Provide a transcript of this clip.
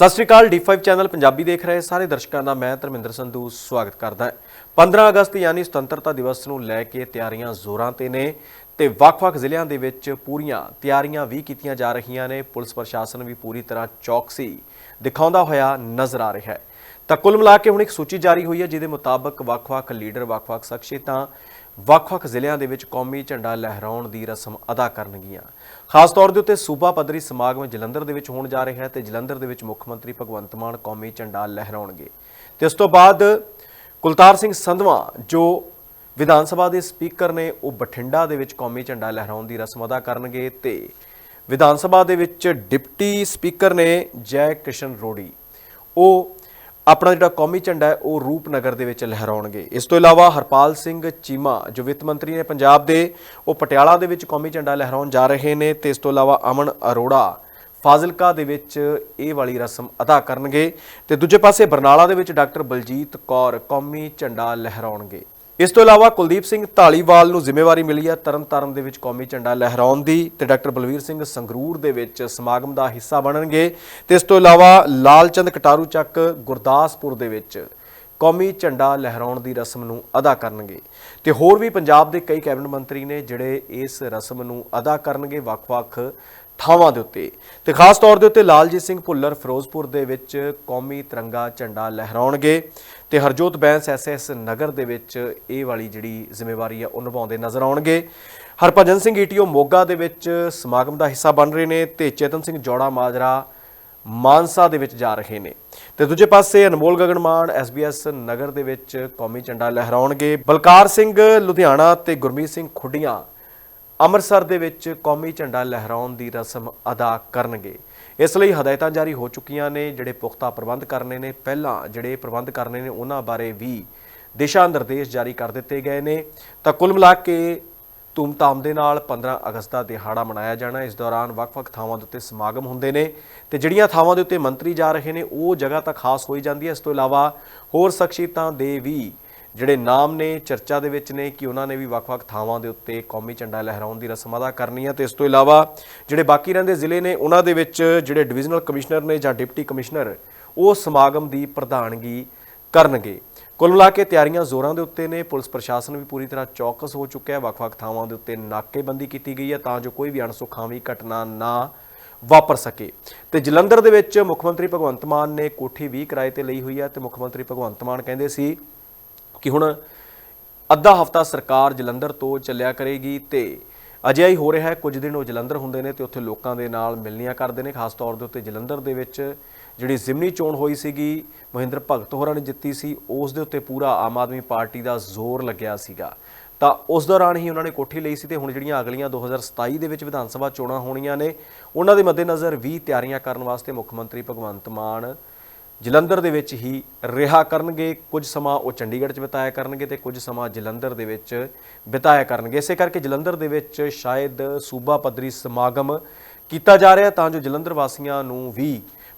ਸਤਿ ਸ਼੍ਰੀ ਅਕਾਲ D5 channel Punjabi ਦੇਖ ਰਹੇ ਸਾਰੇ ਦਰਸ਼ਕਾਂ ਦਾ ਮੈਂ ਧਰਮਿੰਦਰ ਸੰਧੂ ਸਵਾਗਤ ਕਰਦਾ ਹਾਂ। 15 ਅਗਸਤ ਯਾਨੀ ਸੁਤੰਤਰਤਾ ਦਿਵਸ ਨੂੰ ਲੈ ਕੇ ਤਿਆਰੀਆਂ ਜ਼ੋਰਾਂ ਤੇ ਨੇ ਤੇ ਵੱਖ-ਵੱਖ ਜ਼ਿਲ੍ਹਿਆਂ ਦੇ ਵਿੱਚ ਪੂਰੀਆਂ ਤਿਆਰੀਆਂ ਵੀ ਕੀਤੀਆਂ ਜਾ ਰਹੀਆਂ ਨੇ। ਪੁਲਿਸ ਪ੍ਰਸ਼ਾਸਨ ਵੀ ਪੂਰੀ ਤਰ੍ਹਾਂ ਚੌਕਸੀ ਦਿਖਾਉਂਦਾ ਹੋਇਆ ਨਜ਼ਰ ਆ ਰਿਹਾ ਹੈ। ਤਾਂ ਕੁੱਲ ਮਿਲਾ ਕੇ ਹੁਣ ਇੱਕ ਸੂਚੀ ਜਾਰੀ ਹੋਈ ਹੈ, ਜਿਹਦੇ ਮੁਤਾਬਕ ਵੱਖ-ਵੱਖ ਲੀਡਰ, ਵੱਖ-ਵੱਖ ਸ਼ਖਸੀਅਤਾਂ ਵੱਖ-ਵੱਖ ਜ਼ਿਲ੍ਹਿਆਂ ਦੇ ਵਿੱਚ ਕੌਮੀ ਝੰਡਾ ਲਹਿਰਾਉਣ ਦੀ ਰਸਮ ਅਦਾ ਕਰਨਗੀਆਂ। ਖਾਸ ਤੌਰ ਦੇ ਉੱਤੇ ਸੂਬਾ ਪੱਧਰੀ ਸਮਾਗਮ ਜਲੰਧਰ ਦੇ ਵਿੱਚ ਹੋਣ ਜਾ ਰਿਹਾ ਹੈ ਤੇ ਜਲੰਧਰ ਦੇ ਵਿੱਚ ਮੁੱਖ ਮੰਤਰੀ ਭਗਵੰਤ ਮਾਨ ਕੌਮੀ ਝੰਡਾ ਲਹਿਰਾਉਣਗੇ। ਤੇ ਉਸ ਤੋਂ ਬਾਅਦ ਕੁਲਤਾਰ ਸਿੰਘ ਸੰਧਵਾ, ਜੋ ਵਿਧਾਨ ਸਭਾ ਦੇ ਸਪੀਕਰ ਨੇ, ਉਹ ਬਠਿੰਡਾ ਦੇ ਵਿੱਚ ਕੌਮੀ ਝੰਡਾ ਲਹਿਰਾਉਣ ਦੀ ਰਸਮ ਅਦਾ ਕਰਨਗੇ ਤੇ ਵਿਧਾਨ ਸਭਾ ਦੇ ਵਿੱਚ ਡਿਪਟੀ ਸਪੀਕਰ ਨੇ ਜੈ ਕਿਸ਼ਨ ਰੋੜੀ। ਉਹ ਆਪਣਾ ਜਿਹੜਾ ਕੌਮੀ ਝੰਡਾ ਹੈ, ਉਹ ਰੂਪਨਗਰ ਦੇ ਵਿੱਚ ਲਹਿਰਾਉਣਗੇ। ਇਸ ਤੋਂ ਇਲਾਵਾ ਹਰਪਾਲ ਸਿੰਘ ਚੀਮਾ, ਜੋ ਵਿੱਤ ਮੰਤਰੀ ਨੇ ਪੰਜਾਬ ਦੇ, ਉਹ ਪਟਿਆਲਾ ਦੇ ਵਿੱਚ ਕੌਮੀ ਝੰਡਾ ਲਹਿਰਾਉਣ ਜਾ ਰਹੇ ਨੇ ਤੇ ਇਸ ਤੋਂ ਇਲਾਵਾ ਅਮਨ ਅਰੋੜਾ ਫਾਜ਼ਿਲਕਾ ਦੇ ਵਿੱਚ ਇਹ ਵਾਲੀ ਰਸਮ ਅਦਾ ਕਰਨਗੇ ਤੇ ਦੂਜੇ ਪਾਸੇ ਬਰਨਾਲਾ ਦੇ ਵਿੱਚ ਡਾਕਟਰ ਬਲਜੀਤ ਕੌਰ ਕੌਮੀ ਝੰਡਾ ਲਹਿਰਾਉਣਗੇ। ਇਸ ਤੋਂ ਇਲਾਵਾ ਕੁਲਦੀਪ ਸਿੰਘ ਢਾਲੀਵਾਲ ਨੂੰ ਜ਼ਿੰਮੇਵਾਰੀ ਮਿਲੀ ਹੈ। ਤਰਨਤਾਰਨ ਦੇ ਵਿੱਚ ਕੌਮੀ ਝੰਡਾ ਲਹਿਰਾਉਣ ਦੀ ਤੇ ਡਾਕਟਰ ਬਲਵੀਰ ਸਿੰਘ ਸੰਗਰੂਰ ਦੇ ਵਿੱਚ ਸਮਾਗਮ ਦਾ ਹਿੱਸਾ ਬਣਨਗੇ। ਤੇ ਇਸ ਤੋਂ ਇਲਾਵਾ ਲਾਲਚੰਦ ਕਟਾਰੂ ਚੱਕ ਗੁਰਦਾਸਪੁਰ ਦੇ ਵਿੱਚ ਕੌਮੀ ਝੰਡਾ ਲਹਿਰਾਉਣ ਦੀ ਰਸਮ ਨੂੰ ਅਦਾ ਕਰਨਗੇ। ਤੇ ਹੋਰ ਵੀ ਪੰਜਾਬ ਦੇ ਕਈ ਕੈਬਨਿਟ ਮੰਤਰੀ ਨੇ ਜਿਹੜੇ ਇਸ ਰਸਮ ਨੂੰ ਅਦਾ ਕਰਨਗੇ ਵੱਖ-ਵੱਖ ਥਾਵਾਂ ਦੇ ਉੱਤੇ। ਤੇ ਖਾਸ ਤੌਰ ਦੇ ਉੱਤੇ ਲਾਲਜੀਤ ਸਿੰਘ ਭੁੱਲਰ ਫਿਰੋਜ਼ਪੁਰ ਦੇ ਵਿੱਚ ਕੌਮੀ ਤਿਰੰਗਾ ਝੰਡਾ ਲਹਿਰਾਉਣਗੇ ਤੇ ਹਰਜੋਤ ਬੈਂਸ ਐਸਐਸ ਨਗਰ ਦੇ ਵਿੱਚ ਇਹ ਵਾਲੀ ਜਿਹੜੀ ਜ਼ਿੰਮੇਵਾਰੀ ਆ ਉਹ ਨਿਭਾਉਂਦੇ ਨਜ਼ਰ ਆਉਣਗੇ। ਹਰਭਜਨ ਸਿੰਘ ਈਟੀਓ ਮੋਗਾ ਦੇ ਵਿੱਚ ਸਮਾਗਮ ਦਾ ਹਿੱਸਾ ਬਣ ਰਹੇ ਨੇ ਤੇ ਚੇਤਨ ਸਿੰਘ ਜੋੜਾ ਮਾਜਰਾ ਮਾਨਸਾ ਦੇ ਵਿੱਚ ਜਾ ਰਹੇ ਨੇ। ਤੇ ਦੂਜੇ ਪਾਸੇ ਅਨਮੋਲ ਗਗਨ ਗਗਨਮਾਨ ਐਸਬੀਐਸ ਨਗਰ ਦੇ ਵਿੱਚ ਕੌਮੀ ਝੰਡਾ ਲਹਿਰਾਉਣਗੇ। ਬਲਕਾਰ ਸਿੰਘ ਲੁਧਿਆਣਾ ਤੇ ਗੁਰਮੀਤ ਸਿੰਘ ਖੁੱਡੀਆਂ ਅੰਮ੍ਰਿਤਸਰ ਦੇ ਵਿੱਚ ਕੌਮੀ ਝੰਡਾ ਲਹਿਰਾਉਣ ਦੀ ਰਸਮ ਅਦਾ ਕਰਨਗੇ। ਇਸ ਲਈ ਹਦਾਇਤਾਂ ਜਾਰੀ ਹੋ ਚੁੱਕੀਆਂ ਨੇ, ਜਿਹੜੇ ਪੁਖਤਾ ਪ੍ਰਬੰਧ ਕਰਨੇ ਨੇ। ਪਹਿਲਾਂ ਜਿਹੜੇ ਪ੍ਰਬੰਧ ਕਰਨੇ ਨੇ, ਉਹਨਾਂ ਬਾਰੇ ਵੀ ਦਿਸ਼ਾ ਨਿਰਦੇਸ਼ ਜਾਰੀ ਕਰ ਦਿੱਤੇ ਗਏ ਨੇ। ਤਾਂ ਕੁੱਲ ਮਿਲਾ ਕੇ ਧੂਮਧਾਮ ਦੇ ਨਾਲ 15 ਅਗਸਤ ਦਾ ਦਿਹਾੜਾ ਮਨਾਇਆ ਜਾਣਾ ਇਸ ਦੌਰਾਨ ਵੱਖ-ਵੱਖ ਥਾਵਾਂ ਦੇ ਉੱਤੇ ਸਮਾਗਮ ਹੁੰਦੇ ਨੇ ਤੇ ਜਿਹੜੀਆਂ ਥਾਵਾਂ ਦੇ ਉੱਤੇ ਮੰਤਰੀ ਜਾ ਰਹੇ ਨੇ, ਉਹ ਜਗ੍ਹਾ ਤਾਂ ਖਾਸ ਹੋਈ ਜਾਂਦੀ ਹੈ। ਇਸ ਤੋਂ ਇਲਾਵਾ ਹੋਰ ਸ਼ਖਸੀਅਤਾਂ ਦੇ ਵੀ ਜਿਹੜੇ ਨਾਮ ਨੇ, ਚਰਚਾ ਦੇ ਵਿੱਚ ਨੇ ਕਿ ਉਹਨਾਂ ਨੇ ਵੀ ਵੱਖ-ਵੱਖ ਥਾਵਾਂ ਦੇ ਉੱਤੇ ਕੌਮੀ ਝੰਡਾ ਲਹਿਰਾਉਣ ਦੀ ਰਸਮ ਅਦਾ ਕਰਨੀ ਹੈ। ਤੇ ਇਸ ਤੋਂ ਇਲਾਵਾ ਜਿਹੜੇ ਬਾਕੀ ਰਹਿੰਦੇ ਜ਼ਿਲ੍ਹੇ ਨੇ, ਉਹਨਾਂ ਦੇ ਵਿੱਚ ਜਿਹੜੇ ਡਿਵੀਜ਼ਨਲ ਕਮਿਸ਼ਨਰ ਨੇ ਜਾਂ ਡਿਪਟੀ ਕਮਿਸ਼ਨਰ, ਉਹ ਸਮਾਗਮ ਦੀ ਪ੍ਰਧਾਨਗੀ ਕਰਨਗੇ। ਕੁੱਲ ਮਿਲਾ ਕੇ ਤਿਆਰੀਆਂ ਜ਼ੋਰਾਂ ਦੇ ਉੱਤੇ ਨੇ। ਪੁਲਿਸ ਪ੍ਰਸ਼ਾਸਨ ਵੀ ਪੂਰੀ ਤਰ੍ਹਾਂ ਚੌਕਸ ਹੋ ਚੁੱਕਿਆ ਹੈ। ਵੱਖ-ਵੱਖ ਥਾਵਾਂ ਦੇ ਉੱਤੇ ਨਾਕੇਬੰਦੀ ਕੀਤੀ ਗਈ ਹੈ ਤਾਂ ਜੋ ਕੋਈ ਵੀ ਅਣਸੁਖਾਵੀ ਘਟਨਾ ਨਾ ਵਾਪਰ ਸਕੇ। ਤੇ ਜਲੰਧਰ ਦੇ ਵਿੱਚ ਮੁੱਖ ਮੰਤਰੀ ਭਗਵੰਤ ਮਾਨ ਨੇ ਕੋਠੀ ਵੀ ਕਿਰਾਏ ਤੇ ਲਈ ਹੋਈ ਹੈ ਤੇ ਮੁੱਖ ਮੰਤਰੀ ਭਗਵੰਤ ਮਾਨ ਕਹਿੰਦੇ ਸੀ ਕਿ ਹੁਣ ਅੱਧਾ ਹਫਤਾ ਸਰਕਾਰ ਜਲੰਧਰ ਤੋਂ ਚੱਲਿਆ ਕਰੇਗੀ ਤੇ ਅਜਿਹਾ ਹੀ ਹੋ ਰਿਹਾ ਹੈ। ਕੁਝ ਦਿਨ ਉਹ ਜਲੰਧਰ ਹੁੰਦੇ ਨੇ ਤੇ ਉੱਥੇ ਲੋਕਾਂ ਦੇ ਨਾਲ ਮਿਲਣੀਆਂ ਕਰਦੇ ਨੇ। ਖਾਸ ਤੌਰ ਦੇ ਉੱਤੇ ਜਲੰਧਰ ਦੇ ਵਿੱਚ ਜਿਹੜੀ ਜ਼ਿਮਨੀ ਚੋਣ ਹੋਈ ਸੀਗੀ, ਮਹਿੰਦਰ ਭਗਤ ਹੋਰਾਂ ਨੇ ਜਿੱਤੀ ਸੀ, ਉਸ ਦੇ ਉੱਤੇ ਪੂਰਾ ਆਮ ਆਦਮੀ ਪਾਰਟੀ ਦਾ ਜ਼ੋਰ ਲੱਗਿਆ ਸੀਗਾ। ਤਾਂ ਉਸ ਦੌਰਾਨ ਹੀ ਉਹਨਾਂ ਨੇ ਕੋਠੀ ਲਈ ਸੀ ਤੇ ਹੁਣ ਜਿਹੜੀਆਂ ਅਗਲੀਆਂ 2027 ਦੇ ਵਿੱਚ ਵਿਧਾਨ ਸਭਾ ਚੋਣਾਂ ਹੋਣੀਆਂ ਨੇ, ਉਹਨਾਂ ਦੇ ਮੱਦੇਨਜ਼ਰ ਵੀ ਤਿਆਰੀਆਂ ਕਰਨ ਵਾਸਤੇ ਮੁੱਖ ਮੰਤਰੀ ਭਗਵੰਤ ਮਾਨ ਜਲੰਧਰ ਦੇ ਵਿੱਚ ਹੀ ਰਿਹਾ ਕਰਨਗੇ। ਕੁਝ ਸਮਾਂ ਉਹ ਚੰਡੀਗੜ੍ਹ 'ਚ ਬਿਤਾਇਆ ਕਰਨਗੇ ਤੇ ਕੁਝ ਸਮਾਂ ਜਲੰਧਰ ਦੇ ਵਿੱਚ ਬਿਤਾਇਆ ਕਰਨਗੇ। ਇਸੇ ਕਰਕੇ ਜਲੰਧਰ ਦੇ ਵਿੱਚ ਸ਼ਾਇਦ ਸੂਬਾ ਪੱਧਰੀ ਸਮਾਗਮ ਕੀਤਾ ਜਾ ਰਿਹਾ, ਤਾਂ ਜੋ ਜਲੰਧਰ ਵਾਸੀਆਂ ਨੂੰ ਵੀ